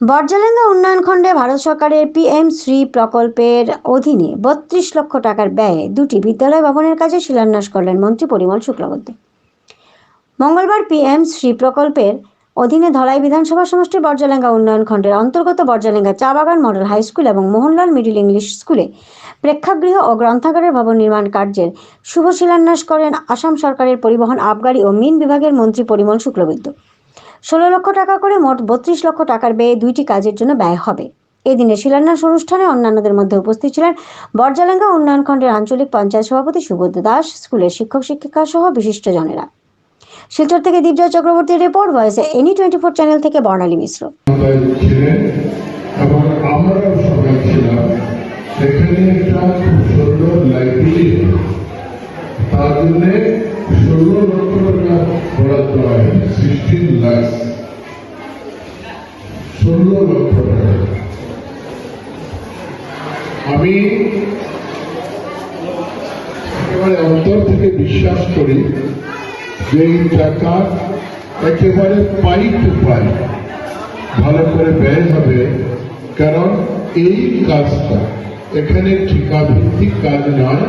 বর্জালেঙ্গা উন্নয়ন খণ্ডে ভারত সরকারের পিএম শ্রী প্রকল্পের অধীনে বত্রিশ লক্ষ টাকার ব্যয়ে দুটি বিদ্যালয় ভবনের কাজে শিলান্যাস করলেন মন্ত্রী পরিমল শুক্লবৈদ্য। মঙ্গলবার পিএম শ্রী প্রকল্পের অধীনে ধলাই বিধানসভা সমষ্টির বর্জালেঙ্গা উন্নয়ন খণ্ডের অন্তর্গত বর্জালেঙ্গা চা বাগান মডেল হাই স্কুল এবং মোহনলাল মিডিল ইংলিশ স্কুলে প্রেক্ষাগৃহ ও গ্রন্থাগারের ভবন নির্মাণ কার্যের শুভ শিলান্যাস করেন আসাম সরকারের পরিবহন, আবগারি ও মিন বিভাগের মন্ত্রী পরিমল শুক্লবৈদ্য। ষোলো লক্ষ টাকা করে মোট বত্রিশ লক্ষ টাকার ব্যয়ে দুইটি কাজের জন্য ব্যয় হবে। এদিনে শিলান্যাস অনুষ্ঠানে অন্যান্যদের মধ্যে উপস্থিত ছিলেন বর্জালেঙ্গা উন্নয়ন খণ্ডের আঞ্চলিক পঞ্চায়েত সভাপতি সুবোধ দাস, স্কুলের শিক্ষক শিক্ষিকা সহ বিশিষ্টজনেরা। শিলচর থেকে দীপজয় চক্রবর্তীর রিপোর্ট, ভয়েসে এনি টোয়েন্টি ফোর চ্যানেল থেকে বর্ণালী মিশ্র। সেখানে একটা খুব সুন্দর লাইব্রেরি তার জন্য টাকা হয় সিক্সটিন লাখ ষোলো লক্ষ টাকা। আমি একেবারে অন্তর থেকে বিশ্বাস করি যে এই টাকা একেবারে পাই টু পাই ভালো করে ব্যয় হবে, কারণ এই কাজটা এখানে ঠিকা ভিত্তিক কাজ নয়,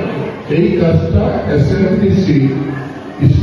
এই কাজটা এসএমটিসি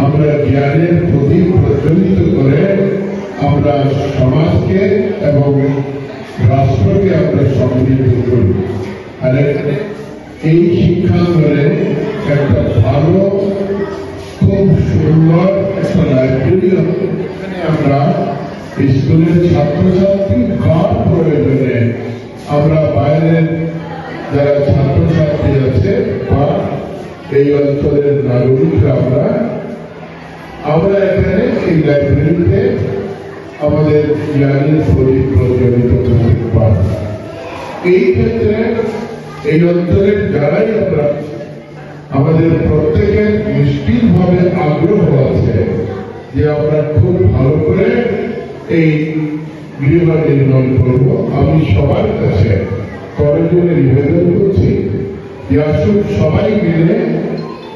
আমরা জ্ঞানের প্রদীপ প্রজ্বলিত করে আমরা সমাজকে এবং রাষ্ট্রকে আমরা সমৃদ্ধ করি। আর এখানে এই শিক্ষাঙ্গনে একটা ভালো, খুব সুন্দর একটা লাইব্রেরি আমরা স্কুলের ছাত্রছাত্রী ঘর প্রয়োজনে আমরা বাইরের যারা ছাত্রছাত্রী আছে বা এই অঞ্চলের নাগরিকরা আমরা আমরা এখানে এই লাইব্রেরিতে আমাদের জ্ঞানের প্রদীপ প্রজ্বলিত করতে পারি এই ক্ষেত্রে এই অঞ্চলের যারাই আমরা আমাদের প্রত্যেকের নিশ্চিতভাবে আগ্রহ আছে যে আমরা খুব ভালো করে এই গৃহ নির্মাণ করব। আমি সবার কাছে করজনে নিবেদন করছি যে আসুন সবাই মিলে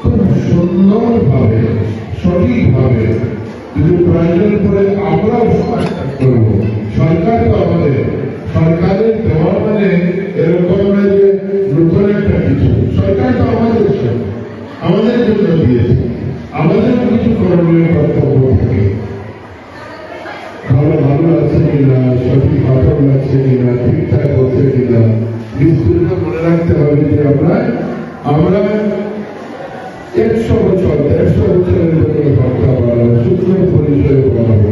খুব সুন্দরভাবে সঠিকভাবে যদি প্রয়োজন পড়ে আমরাও করব। সরকার তো আমাদের, সরকারের দেওয়া মানে এরকম যে নতুন একটা কিছু। সরকার তো আমাদের আমাদের জন্য দিয়েছে। আমাদের কিছু করণীয় কর্তব্য থাকে। ভালো ভালো আছে কিনা, সঠিক পাঠক লাগছে কিনা, ঠিকঠাক হচ্ছে কিনা নিশ্চয়ই মনে রাখতে হবে যে আমরা আমরা একশো বছর দেড়শো বছরের জন্য হত্যা করা সূক্ষ্ম পরিচয় পাবো